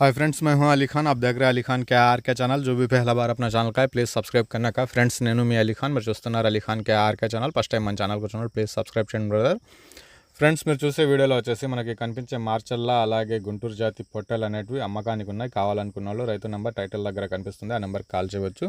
Hi friends मैं हूं अली खान आप देख रहे हैं अली खान के आर के ఛానల్ जो भी पहला बार अपना ఛానల్ का है ప్లీజ్ సబ్స్క్రైబ్ करना का ఫ్రెండ్స్ నేను మీ అలీ ఖాన్ మీరు చూస్తున్నారు Ali Khan K R K channel first time మన ఛానల్కి వచ్చినప్పుడు ప్లీజ్ సబ్స్క్రైబ్ చేయండి బ్రదర్ ఫ్రెండ్స్ మీరు చూసే వీడియోలో వచ్చేసి మనకి కనిపించే మార్చల్లా అలాగే గుంటూరు జాతి పొట్టెలు అనేటివి అమ్మకానికి ఉన్నాయి కావాలనుకున్న వాళ్ళు రైతు నెంబర్ టైటిల్ దగ్గర కనిపిస్తుంది ఆ నెంబర్కి కాల్ చేయవచ్చు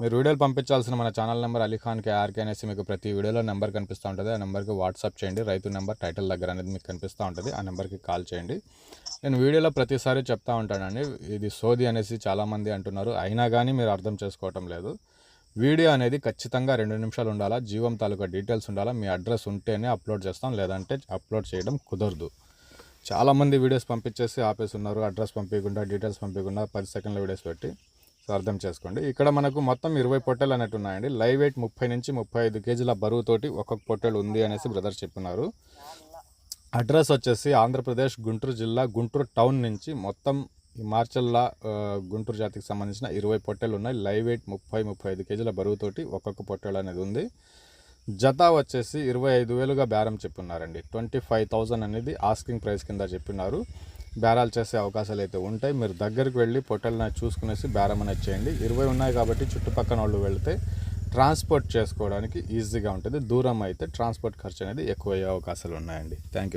మీరు వీడియోలు పంపించాల్సిన మన ఛానల్ నెంబర్ అలీఖాన్ కేఆర్కే అనేసి మీకు ప్రతి వీడియోలో నెంబర్ కనిపిస్తూ ఉంటుంది. ఆ నెంబర్కి వాట్సాప్ చేయండి రైతు నెంబర్ టైటిల్ దగ్గర అనేది మీకు కనిపిస్తూ ఉంటుంది. ఆ నెంబర్కి కాల్ చేయండి. నేను వీడియోలో ప్రతిసారి చెప్తా ఉంటానండి ఇది సోది అనేసి చాలామంది అంటున్నారు. అయినా కానీ మీరు అర్థం చేసుకోవటం లేదు. వీడియో అనేది ఖచ్చితంగా రెండు నిమిషాలు ఉండాలా జీవం తాలూకా డీటెయిల్స్ ఉండాలా మీ అడ్రస్ ఉంటేనే అప్లోడ్ చేస్తాం లేదంటే అప్లోడ్ చేయడం కుదరదు. చాలామంది వీడియోస్ పంపించేసి ఆపేసి ఉన్నారు అడ్రస్ పంపించకుండా డీటెయిల్స్ పంపించకుండా పది సెకండ్ల వీడియోస్ పెట్టి. సో అర్థం చేసుకోండి. ఇక్కడ మనకు మొత్తం ఇరవై పొట్టెలు అన్నట్టు ఉన్నాయండి. లైవ్ వెయిట్ ముప్పై నుంచి ముప్పై ఐదు కేజీల బరువుతోటి ఒక్కొక్క పొట్టెలు ఉంది అనేసి బ్రదర్ చెప్తున్నారు అడ్రస్ వచ్చేసి ఆంధ్రప్రదేశ్ గుంటూరు జిల్లా గుంటూరు టౌన్ నుంచి మొత్తం ఈ మార్చల్లా గుంటూరు జాతికి సంబంధించిన ఇరవై పొట్టెలు ఉన్నాయి. లైవ్ వెయిట్ ముప్పై ముప్పై ఐదు కేజీల బరువుతోటి ఒక్కొక్క పొట్టెలు అనేది ఉంది. జత వచ్చేసి ఇరవై ఐదు వేలుగా బేరం చెప్పున్నారండి. ట్వంటీ ఫైవ్ థౌజండ్ అనేది ఆస్కింగ్ ప్రైస్ కింద చెప్పినారు. బేరాలు చేసే అవకాశాలు అయితే ఉంటాయి. మీరు దగ్గరికి వెళ్ళి పొట్టలను చూసుకునేసి బేరం అనేది చేయండి. ఇరవై ఉన్నాయి కాబట్టి చుట్టుపక్కల వాళ్ళు వెళ్తే ట్రాన్స్పోర్ట్ చేసుకోవడానికి ఈజీగా ఉంటుంది. దూరం అయితే ట్రాన్స్పోర్ట్ ఖర్చు అనేది ఎక్కువ అయ్యే అవకాశాలు ఉన్నాయండి. Thank you